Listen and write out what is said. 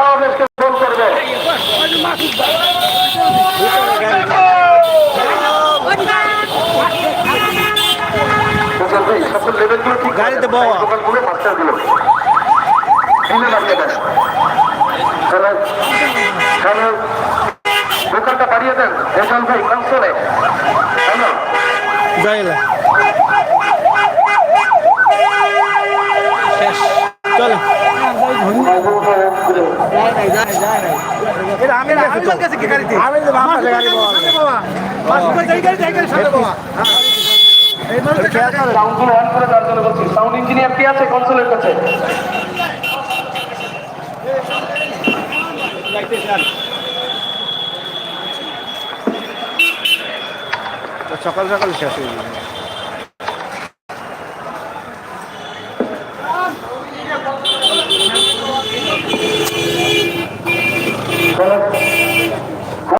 বাংলাদেশকে গোল করবে। গাড়িতে দেন তাহলে তাহলে দোকানটা বাড়িয়ে দেন রেশন ভাই কনসোলে হ্যালো যাই না শেষ। চলো। সাউন্ডগুলো অন করে। দেওয়ার জন্য বলছি। সাউন্ড ইঞ্জিনিয়ার কে আছে কনসোলের কাছে? সকাল সকাল শেষ হয়ে যাবে তাহলে